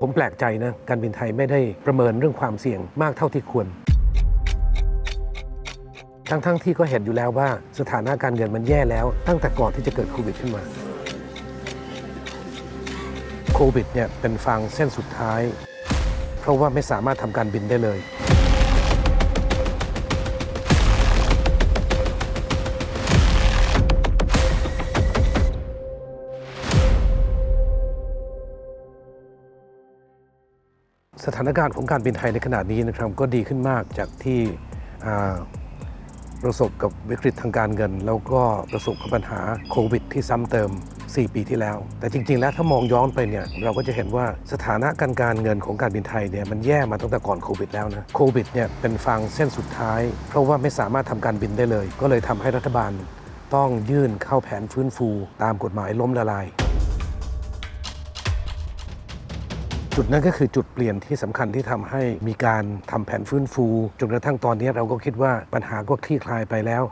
ผมแปลกใจนะ การบินไทยไม่ได้ประเมินเรื่องความเสี่ยงมากเท่าที่ควร ทั้งๆทที่ก็เห็นอยู่แล้วว่าสถานะการเงินมันแย่แล้วตั้งแต่ก่อนที่จะเกิดโควิดขึ้นมา โควิดเนี่ยเป็นฟางเส้นสุดท้าย เพราะว่าไม่สามารถทำการบินได้เลย สถานการณ์ของการบินไทยในขณะนี้นะครับก็ดีขึ้นมากจากที่ประสบกับวิกฤตทางการเงิน แล้วก็ประสบกับปัญหาโควิด ที่ซ้ำเติม 4 ปีที่แล้ว แต่จริง ๆ แล้วถ้ามองย้อนไปเนี่ยเราก็จะเห็นว่าสถานะการการเงินของการบินไทยเนี่ยมันแย่มาตั้งแต่ก่อนโควิดแล้วนะโควิดเนี่ยเป็นฟางเส้นสุดท้าย เพราะว่าไม่สามารถทำการบินได้เลย ก็เลยทำให้รัฐบาลต้องยื่นเข้าแผนฟื้นฟู ตามกฎหมายล้มละลาย จุดนั้นก็คือจุดเปลี่ยนที่สำคัญที่ทำให้มีการทำแผนฟื้นฟูจนกระทั่งตอนนี้เราก็คิดว่าปัญหาก็คลี่คลายไปแล้ว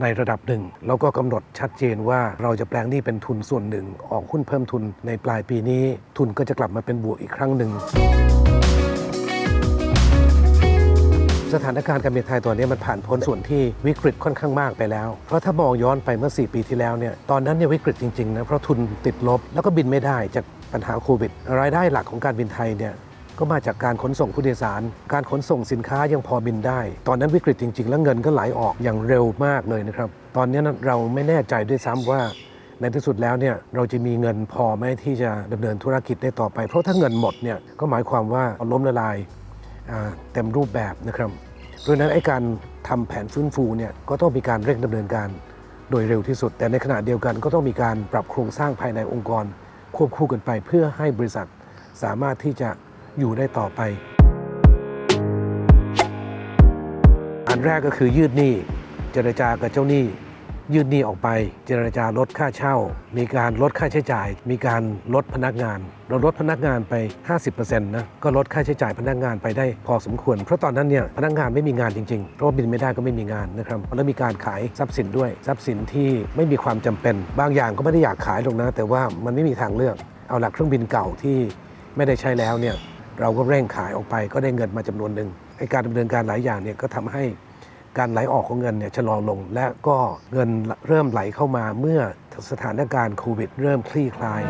ในระดับหนึ่งแล้วก็กำหนดชัดเจนว่าเราจะแปลงหนี้เป็นทุนส่วนหนึ่ง ออกหุ้นเพิ่มทุนในปลายปีนี้ ทุนก็จะกลับมาเป็นบวกอีกครั้งหนึ่งสถานการณ์การบินไทยตอนนี้มันผ่านพ้นส่วนที่วิกฤตค่อนข้างมากไปแล้ว เพราะถ้ามองย้อนไปเมื่อ 4 ปีที่แล้วเนี่ย ตอนนั้นเนี่ยวิกฤตจริงๆนะ เพราะทุนติดลบแล้วก็บินไม่ได้จาก ปัญหาโควิด รายได้หลักของการบินไทยเนี่ยก็มาจากการขนส่งผู้โดยสาร การขนส่งสินค้ายังพอบินได้ ตอนนั้นวิกฤตจริง ๆ แล้วเงินก็ไหลออกอย่างเร็วมากเลยนะครับ ตอนนี้เราไม่แน่ใจด้วยซ้ำว่า ในที่สุดแล้วเนี่ยเราจะมีเงินพอไหมที่จะดำเนินธุรกิจได้ต่อไป เพราะถ้าเงินหมดเนี่ยก็หมายความว่าล้มละลายเต็มรูปแบบนะครับเพราะนั้นไอ้การทำแผนฟื้นฟูเนี่ยก็ต้องมีการเร่งดำเนินการโดยเร็วที่สุด แต่ในขณะเดียวกันก็ต้องมีการปรับโครงสร้างภายในองค์กร ควบคู่กันไปเพื่อให้บริษัทสามารถที่จะอยู่ได้ต่อไป อันแรกก็คือยืดหนี้เจรจากับเจ้าหนี้ ยืดหนี้ออกไปเจรจาลดค่าเช่า มีการลดค่าใช้จ่าย มีการลดพนักงาน เราลดพนักงานไป 50%นะก็ลดค่าใช้จ่ายพนักงานไปได้พอสมควร เพราะตอนนั้นเนี่ยพนักงานไม่มีงานจริงๆเพราะว่าบินไม่ได้ก็ไม่มีงานนะครับแล้วมีการขายทรัพย์สินด้วยทรัพย์สินที่ไม่มีความจำเป็น บางอย่างก็ไม่ได้อยากขายหรอกนะ แต่ว่ามันไม่มีทางเลือกเอาหลักเครื่องบินเก่าที่ไม่ได้ใช้แล้วเนี่ยเราก็เร่งขายออกไปก็ได้เงินมาจำนวนหนึ่งไอการดำเนินการหลายอย่างเนี่ยก็ทำให้ การไหลออกของเงินเนี่ยชะลอลง และก็เงินเริ่มไหลเข้ามาเมื่อสถานการณ์โควิด เริ่มคลี่คลาย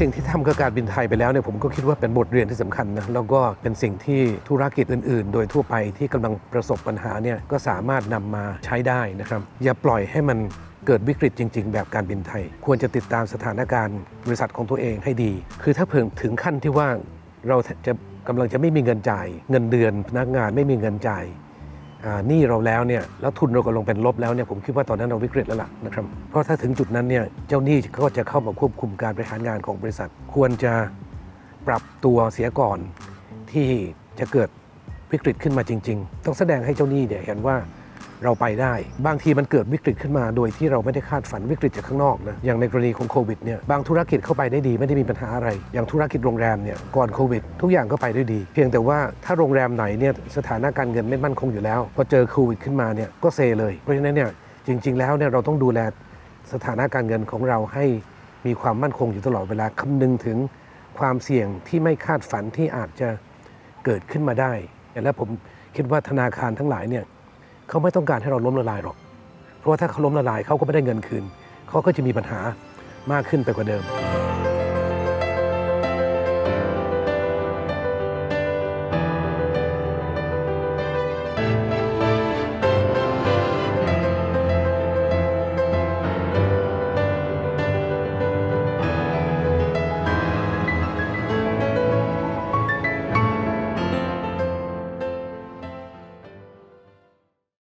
สิ่งที่ทำกับการบินไทยไปแล้วเนี่ยผมก็คิดว่าเป็นบทเรียนที่สำคัญนะแล้วก็เป็นสิ่งที่ธุรกิจอื่น ๆ โดยทั่วไปที่กำลังประสบปัญหาเนี่ยก็สามารถนำมาใช้ได้นะครับอย่าปล่อยให้มันเกิดวิกฤตจริง ๆ แบบการบินไทย ควรจะติดตามสถานการณ์บริษัทของตัวเองให้ดี คือถ้าเพิ่งถึงขั้นที่ว่าเราจะ กำลังจะไม่มีเงินจ่าย เงินเดือนพนักงานไม่มีเงินจ่ายหนี้เราแล้วเนี่ยแล้วทุนเราก็ลงเป็นลบแล้วเนี่ยผมคิดว่าตอนนั้นเราวิกฤตแล้วล่ะนะครับเพราะถ้าถึงจุดนั้นเนี่ยเจ้าหนี้ก็จะเข้ามาควบคุมการบริหารงานของบริษัท ควรจะปรับตัวเสียก่อนที่จะเกิดวิกฤตขึ้นมาจริง ๆ ต้องแสดงให้เจ้าหนี้เนี่ยเห็นว่า เราไปได้ บางทีมันเกิดวิกฤตขึ้นมา โดยที่เราไม่ได้คาดฝันวิกฤตจากข้างนอกนะอย่างในกรณีของโควิดเนี่ยบางธุรกิจเข้าไปได้ดีไม่ได้มีปัญหาอะไร อย่างธุรกิจโรงแรมเนี่ยก่อนโควิด ทุกอย่างก็ไปได้ดี เพียงแต่ว่าถ้าโรงแรมไหนเนี่ยสถานะการเงินไม่มั่นคงอยู่แล้วพอเจอโควิดขึ้นมาเนี่ยก็เซเลยเพราะฉะนั้นเนี่ยจริง ๆ แล้วเนี่ยเราต้องดูแลสถานะการเงินของเราให้มีความมั่นคงอยู่ตลอดเวลาคำนึงถึงความเสี่ยงที่ไม่คาดฝันที่อาจจะเกิดขึ้นมาได้ และผมคิดว่าธนาคารทั้งหลายเนี่ย เขาไม่ต้องการให้เราล้มละลายหรอก เพราะว่าถ้าเขาล้มละลายเขาก็ไม่ได้เงินคืน เขาก็จะมีปัญหามากขึ้นไปกว่าเดิม